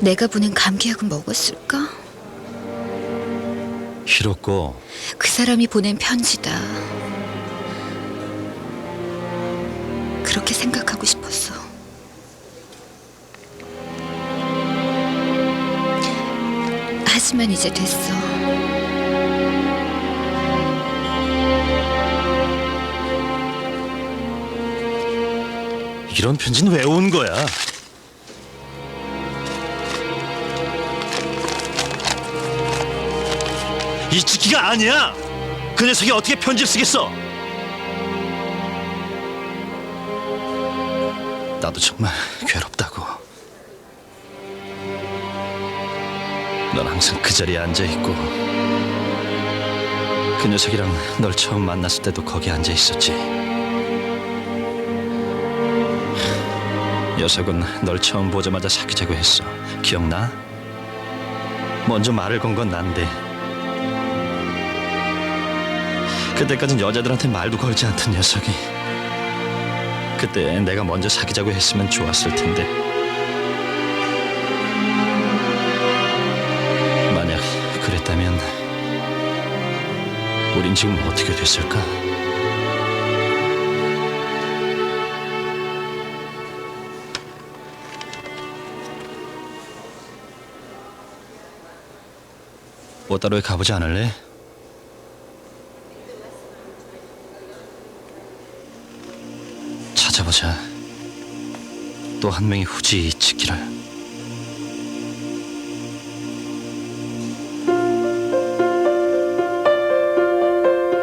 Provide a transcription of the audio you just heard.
내가 보낸 감기약은 먹었을까? 히로코 그 사람이 보낸 편지다. 그렇게 생각하고 싶었어. 하지만 이제 됐어. 이런 편지는 왜 온 거야? 이 치키가 아니야. 그 녀석이 어떻게 편지를 쓰겠어? 나도 정말 괴롭다고. 넌 항상 그 자리에 앉아 있고 그 녀석이랑 널 처음 만났을 때도 거기 앉아 있었지. 녀석은 널 처음 보자마자 사귀자고 했어. 기억나? 먼저 말을 건 건 난데. 그때까진 여자들한테 말도 걸지 않던 녀석이. 그때 내가 먼저 사귀자고 했으면 좋았을 텐데. 만약 그랬다면 우린 지금 어떻게 됐을까? 오따로에 가보지 않을래? 찾아보자. 또 한 명의 후지 지키를.